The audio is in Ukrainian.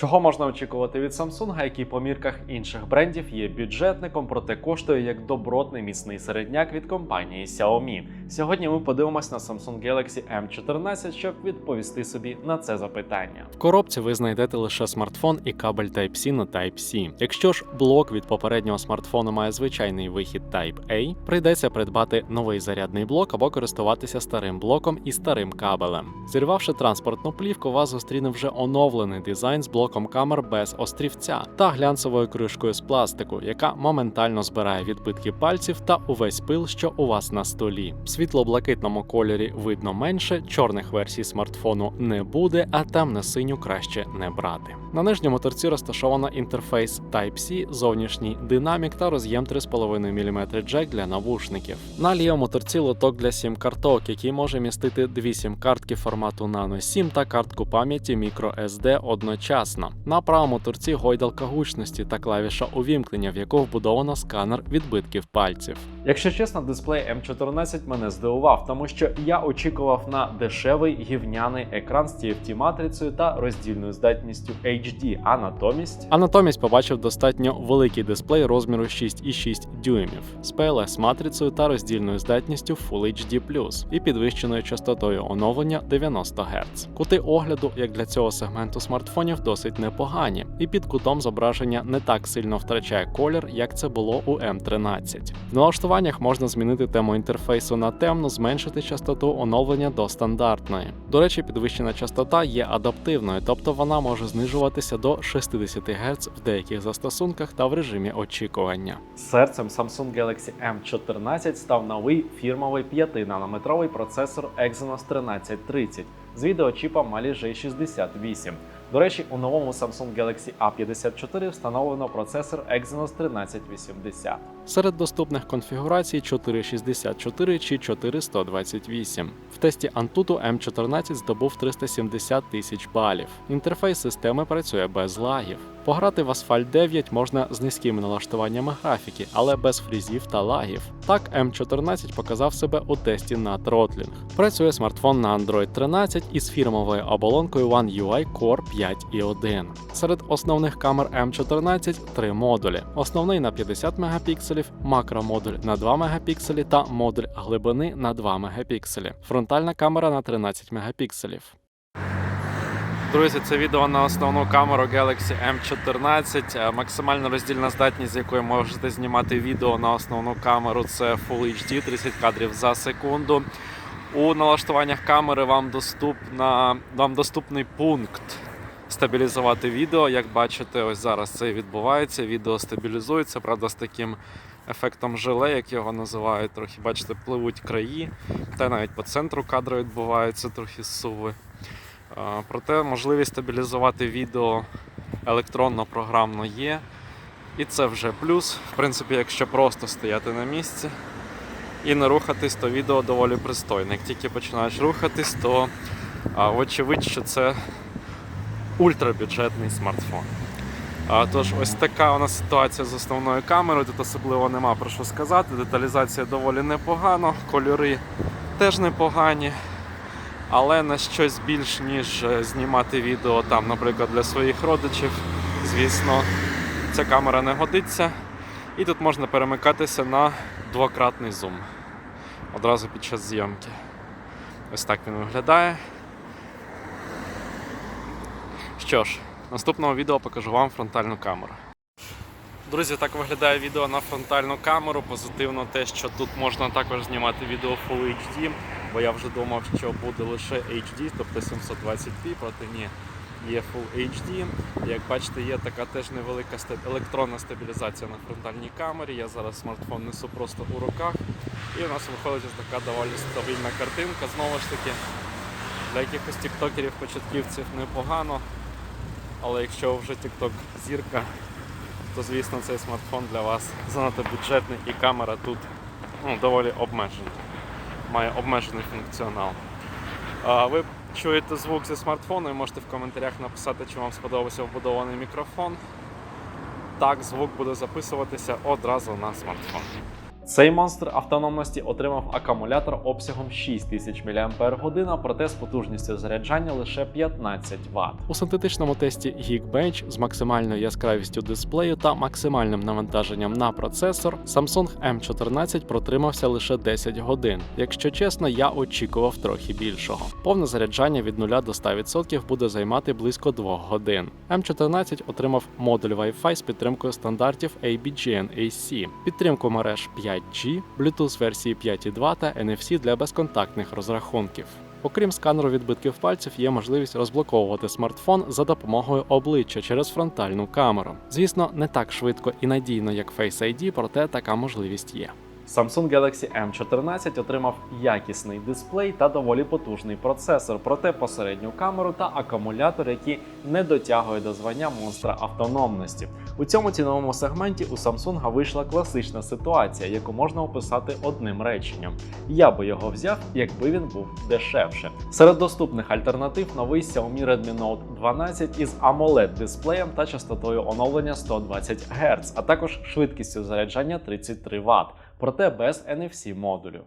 Чого можна очікувати від Samsung, який по мірках інших брендів є бюджетником, проте коштує як добротний міцний середняк від компанії Xiaomi. Сьогодні ми подивимось на Samsung Galaxy M14, щоб відповісти собі на це запитання. В коробці ви знайдете лише смартфон і кабель Type-C на Type-C. Якщо ж блок від попереднього смартфону має звичайний вихід Type-A, прийдеться придбати новий зарядний блок або користуватися старим блоком і старим кабелем. Зірвавши транспортну плівку, вас зустріне вже оновлений дизайн з блоком камер без острівця та глянцевою кришкою з пластику, яка моментально збирає відбитки пальців та увесь пил, що у вас на столі. В світло-блакитному кольорі видно менше, чорних версій смартфону не буде, а темно-синю краще не брати. На нижньому торці розташовано інтерфейс Type-C, зовнішній динамік та роз'єм 3,5 мм джек для навушників. На лівому торці лоток для сім-карток, який може містити дві сім-картки формату Nano SIM та картку пам'яті microSD одночасно. На правому торці гойдалка гучності та клавіша увімкнення, в яку вбудовано сканер відбитків пальців. Якщо чесно, дисплей M14 мене здивував, тому що я очікував на дешевий гівняний екран з TFT матрицею та роздільною здатністю HD, а натомість а натомість побачив достатньо великий дисплей розміру 6,6 дюймів з PLS матрицею та роздільною здатністю Full HD+, і підвищеною частотою оновлення 90 Гц. Кути огляду, як для цього сегменту смартфонів, досить непогані, і під кутом зображення не так сильно втрачає колір, як це було у M13. Налаштуваннях можна змінити тему інтерфейсу на темну, зменшити частоту оновлення до стандартної. До речі, підвищена частота є адаптивною, тобто вона може знижуватися до 60 Гц в деяких застосунках та в режимі очікування. Серцем Samsung Galaxy M14 став новий фірмовий 5-нанометровий процесор Exynos 1330 з відеочіпом Mali J68. До речі, у новому Samsung Galaxy A54 встановлено процесор Exynos 1380. Серед доступних конфігурацій 464 чи 4128. В тесті Antutu M14 здобув 370 тисяч балів. Інтерфейс системи працює без лагів. Пограти в Asphalt 9 можна з низькими налаштуваннями графіки, але без фрізів та лагів. Так, M14 показав себе у тесті на тротлінг. Працює смартфон на Android 13 із фірмовою оболонкою One UI Core 5.1. Серед основних камер M14 три модулі: основний на 50 мегапікселів, макромодуль на 2 мегапікселі та модуль глибини на 2 мегапікселі. Фронтальна камера на 13 мегапікселів. Друзі, це відео на основну камеру Galaxy M14. Е, Максимальна роздільна здатність, з якої можете знімати відео на основну камеру, це Full HD 30 кадрів за секунду. У налаштуваннях камери вам доступна, вам доступний пункт стабілізувати відео. Як бачите, ось зараз це відбувається. Відео стабілізується, правда, з таким ефектом желе, як його називають. Трохи бачите, пливуть краї, та навіть по центру кадру відбуваються трохи суви. А, Проте можливість стабілізувати відео електронно-програмно є. І це вже плюс. В принципі, якщо просто стояти на місці і не рухатись, то відео доволі пристойне. Як тільки починаєш рухатись, то а, вочевидь, що це ультрабюджетний смартфон. Тож, ось така у нас ситуація з основною камерою. Тут особливо нема про що сказати. Деталізація доволі непогана, кольори теж непогані. Але на щось більш ніж е, знімати відео там, наприклад, для своїх родичів, звісно, ця камера не годиться. І тут можна перемикатися на двократний зум одразу під час зйомки. Ось так він виглядає. Що ж, в наступному відео покажу вам фронтальну камеру. Друзі, так виглядає відео на фронтальну камеру. Позитивно те, що тут можна також знімати відео Full HD, бо я вже думав, що буде лише HD, тобто 720p, проте ні, є Full HD. Як бачите, є така теж невелика електронна стабілізація на фронтальній камері. Я зараз смартфон несу просто у руках. І у нас виходить така доволі стабільна картинка. Знову ж таки, для якихось тіктокерів, початківців непогано. Але якщо вже тікток зірка, то звісно цей смартфон для вас занадто бюджетний і камера тут ну, доволі обмежена. Має обмежений функціонал. Ви чуєте звук зі смартфону і можете в коментарях написати, чи вам сподобався вбудований мікрофон. Так, звук буде записуватися одразу на смартфон. Цей монстр автономності отримав акумулятор обсягом 6000 мАч, проте з потужністю заряджання лише 15 Вт. У синтетичному тесті Geekbench з максимальною яскравістю дисплею та максимальним навантаженням на процесор Samsung M14 протримався лише 10 годин. Якщо чесно, я очікував трохи більшого. Повне заряджання від 0 до 100% буде займати близько 2 годин. M14 отримав модуль Wi-Fi з підтримкою стандартів ABGN-AC, підтримку мереж 5G, Bluetooth версії 5.2 та NFC для безконтактних розрахунків. Окрім сканеру відбитків пальців, є можливість розблоковувати смартфон за допомогою обличчя через фронтальну камеру. Звісно, не так швидко і надійно, як Face ID, проте така можливість є. Samsung Galaxy M14 отримав якісний дисплей та доволі потужний процесор, проте посередню камеру та акумулятор, які не дотягує до звання монстра автономності. У цьому ціновому сегменті у Samsung вийшла класична ситуація, яку можна описати одним реченням. Я би його взяв, якби він був дешевше. Серед доступних альтернатив новий Xiaomi Redmi Note 12 із amoled дисплеєм та частотою оновлення 120 Гц, а також швидкістю заряджання 33 Вт, проте без NFC модулю.